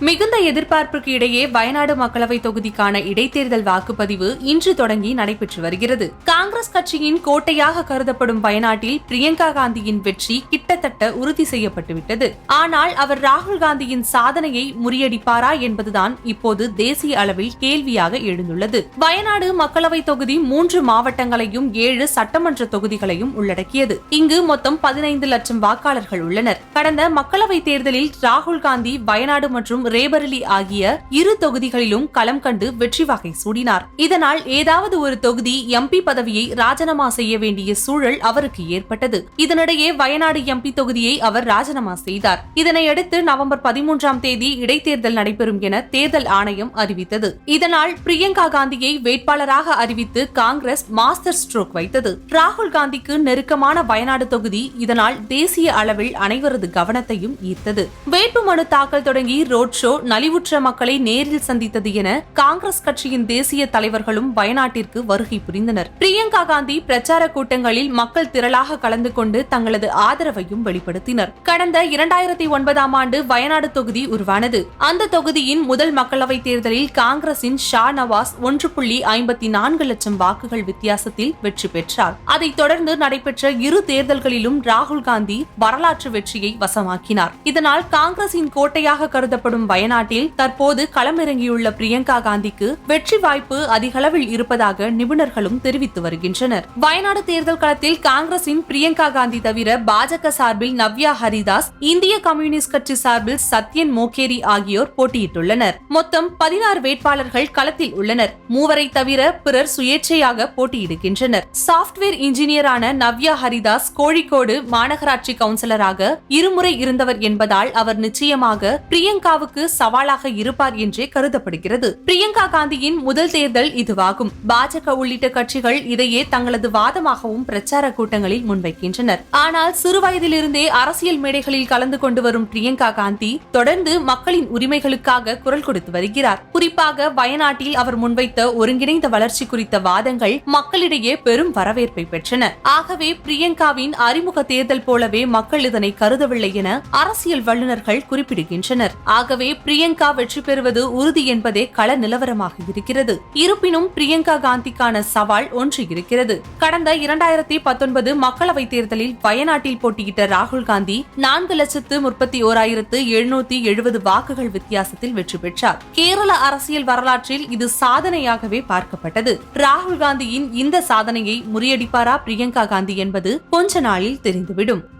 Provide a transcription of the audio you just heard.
மிகுந்த எதிர்பார்ப்புக்கு இடையே வயநாடு மக்களவை தொகுதிக்கான இடைத்தேர்தல் வாக்குப்பதிவு இன்று தொடங்கி நடைபெற்று வருகிறது. காங்கிரஸ் கட்சியின் கோட்டையாக கருதப்படும் வயநாட்டில் பிரியங்கா காந்தியின் வெற்றி கிட்டத்தட்ட உறுதி செய்யப்பட்டுவிட்டது. ஆனால் அவர் ராகுல் காந்தியின் சாதனையை முறியடிப்பாரா என்பதுதான் இப்போது தேசிய அளவில் கேள்வியாக எழுந்துள்ளது. வயநாடு மக்களவை தொகுதி மூன்று மாவட்டங்களையும் ஏழு சட்டமன்ற தொகுதிகளையும் உள்ளடக்கியது. இங்கு மொத்தம் பதினைந்து லட்சம் வாக்காளர்கள் உள்ளனர். கடந்த மக்களவை தேர்தலில் ராகுல் காந்தி வயநாடு மற்றும் ரேபரலி ஆகிய இரு தொகுதிகளிலும் களம் கண்டு வெற்றி வகை சூடினார். இதனால் ஏதாவது ஒரு தொகுதி எம்பி பதவியை ராஜினாமா செய்ய வேண்டிய சூழல் அவருக்கு ஏற்பட்டது. இதனிடையே வயநாடு எம்பி தொகுதியை அவர் ராஜினாமா செய்தார். இதனையடுத்து நவம்பர் பதிமூன்றாம் தேதி இடைத்தேர்தல் நடைபெறும் என தேர்தல் ஆணையம் அறிவித்தது. இதனால் பிரியங்கா காந்தியை வேட்பாளராக அறிவித்து காங்கிரஸ் மாஸ்டர் ஸ்ட்ரோக் வைத்தது. ராகுல் காந்திக்கு நெருக்கமான வயநாடு தொகுதி இதனால் தேசிய அளவில் அனைவரது கவனத்தையும் ஈர்த்தது. வேட்புமனு தாக்கல் தொடங்கி ரோட் ஷோ நலிவுற்ற மக்களை நேரில் சந்தித்தது என காங்கிரஸ் கட்சியின் தேசிய தலைவர்களும் வயநாட்டிற்கு வருகை புரிந்தனர். பிரியங்கா காந்தி பிரச்சார கூட்டங்களில் மக்கள் திரளாக கலந்து கொண்டு தங்களது ஆதரவையும் வெளிப்படுத்தினர். கடந்த இரண்டாயிரத்தி ஒன்பதாம் ஆண்டு வயநாடு தொகுதி உருவானது. அந்த தொகுதியின் முதல் மக்களவைத் தேர்தலில் காங்கிரசின் ஷா நவாஸ் ஒன்று புள்ளி ஐம்பத்தி நான்கு லட்சம் வாக்குகள் வித்தியாசத்தில் வெற்றி பெற்றார். அதைத் தொடர்ந்து நடைபெற்ற இரு தேர்தல்களிலும் ராகுல் காந்தி வரலாற்று வெற்றியை வசமாக்கினார். இதனால் காங்கிரசின் கோட்டையாக கருதப்படும் வரும் வயநாட்டில் தற்போது களமிறங்கியுள்ள பிரியங்கா காந்திக்கு வெற்றி வாய்ப்பு அதிகளவில் இருப்பதாக நிபுணர்களும் தெரிவித்து வருகின்றனர். வயநாடு தேர்தல் களத்தில் காங்கிரசின் பிரியங்கா காந்தி தவிர பாஜக சார்பில் நவ்யா ஹரிதாஸ் இந்திய கம்யூனிஸ்ட் கட்சி சார்பில் சத்யன் மோகேரி ஆகியோர் போட்டியிட்டுள்ளனர். மொத்தம் பதினாறு வேட்பாளர்கள் களத்தில் உள்ளனர். மூவரை தவிர பிறர் சுயேட்சையாக போட்டியிடுகின்றனர். சாப்ட்வேர் இன்ஜினியரான நவ்யா ஹரிதாஸ் கோழிக்கோடு மாநகராட்சி கவுன்சிலராக இருமுறை இருந்தவர் என்பதால் அவர் நிச்சயமாக பிரியங்காவுக்கு சவாலாக இருப்பார் என்றே கருதப்படுகிறது. பிரியங்கா காந்தியின் முதல் தேர்தல் இதுவாகும். பாஜக உள்ளிட்ட கட்சிகள் இதையே தங்களது வாதமாகவும் பிரச்சார கூட்டங்களில் முன்வைக்கின்றனர். ஆனால் சிறுவயதிலிருந்தே அரசியல் மேடைகளில் கலந்து கொண்டு வரும் பிரியங்கா காந்தி தொடர்ந்து மக்களின் உரிமைகளுக்காக குரல் கொடுத்து வருகிறார். குறிப்பாக வயநாட்டில் அவர் முன்வைத்த ஒருங்கிணைந்த வளர்ச்சி குறித்த வாதங்கள் மக்களிடையே பெரும் வரவேற்பை பெற்றன. ஆகவே பிரியங்காவின் அறிமுக தேர்தல் போலவே மக்கள் இதனை கருதவில்லை என அரசியல் வல்லுநர்கள் குறிப்பிடுகின்றனர். ஆகவே ஆகவே பிரியங்கா வெற்றி பெறுவது உறுதி என்பதே கள நிலவரமாக இருக்கிறது. இருப்பினும் பிரியங்கா காந்திக்கான சவால் ஒன்று இருக்கிறது. கடந்த இரண்டாயிரத்தி பத்தொன்பது மக்களவைத் தேர்தலில் வயநாட்டில் போட்டியிட்ட ராகுல் காந்தி நான்கு லட்சத்து முப்பத்தி ஓராயிரத்து எழுநூத்தி எழுபது வாக்குகள் வித்தியாசத்தில் வெற்றி பெற்றார். கேரள அரசியல் வரலாற்றில் இது சாதனையாகவே பார்க்கப்பட்டது. ராகுல் காந்தியின் இந்த சாதனையை முறியடிப்பாரா பிரியங்கா காந்தி என்பது கொஞ்ச நாளில் தெரிந்துவிடும்.